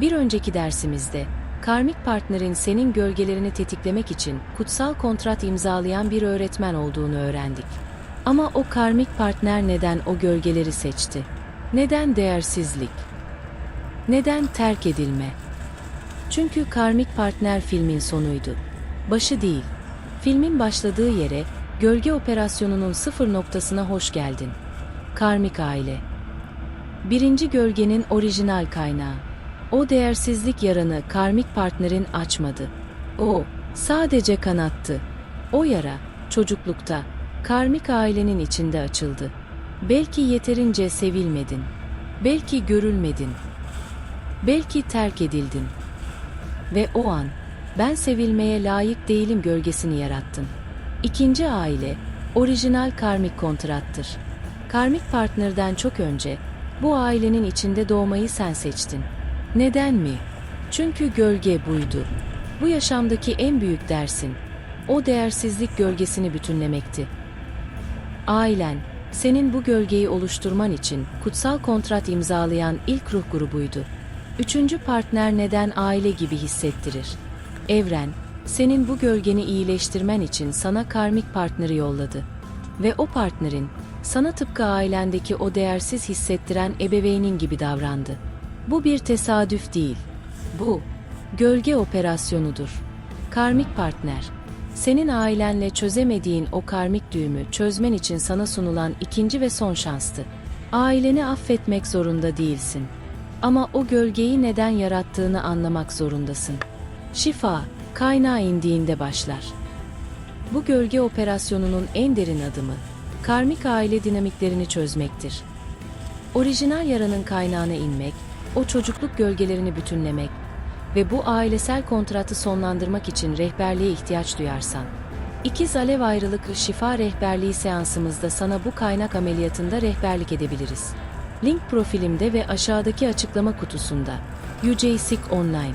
Bir önceki dersimizde, karmik partnerin senin gölgelerini tetiklemek için kutsal kontrat imzalayan bir öğretmen olduğunu öğrendik. Ama o karmik partner neden o gölgeleri seçti? Neden değersizlik? Neden terk edilme? Çünkü Karmik Partner filmin sonuydu. Başı değil. Filmin başladığı yere, gölge operasyonunun sıfır noktasına hoş geldin. Karmik aile. Birinci gölgenin orijinal kaynağı. O değersizlik yaranı karmik partnerin açmadı. O sadece kanattı. O yara çocuklukta karmik ailenin içinde açıldı. Belki yeterince sevilmedin. Belki görülmedin. Belki terk edildin. Ve o an ben sevilmeye layık değilim gölgesini yarattın. İkinci aile orijinal karmik kontrattır. Karmik partnerden çok önce bu ailenin içinde doğmayı sen seçtin. Neden mi? Çünkü gölge buydu. Bu yaşamdaki en büyük dersin. O değersizlik gölgesini bütünlemekti. Ailen, senin bu gölgeyi oluşturman için kutsal kontrat imzalayan ilk ruh grubuydu. Üçüncü partner neden aile gibi hissettirir? Evren, senin bu gölgeni iyileştirmen için sana karmik partneri yolladı. Ve o partnerin, sana tıpkı ailendeki o değersiz hissettiren ebeveynin gibi davrandı. Bu bir tesadüf değil. Bu, gölge operasyonudur. Karmik partner, senin ailenle çözemediğin o karmik düğümü çözmen için sana sunulan ikinci ve son şanstı. Aileni affetmek zorunda değilsin. Ama o gölgeyi neden yarattığını anlamak zorundasın. Şifa, kaynağa indiğinde başlar. Bu gölge operasyonunun en derin adımı, karmik aile dinamiklerini çözmektir. Orijinal yaranın kaynağına inmek, o çocukluk gölgelerini bütünlemek ve bu ailesel kontratı sonlandırmak için rehberliğe ihtiyaç duyarsan, İkiz Alev Ayrılık Şifa Rehberliği seansımızda sana bu kaynak ameliyatında rehberlik edebiliriz. Link profilimde ve aşağıdaki açıklama kutusunda. UJSIC Online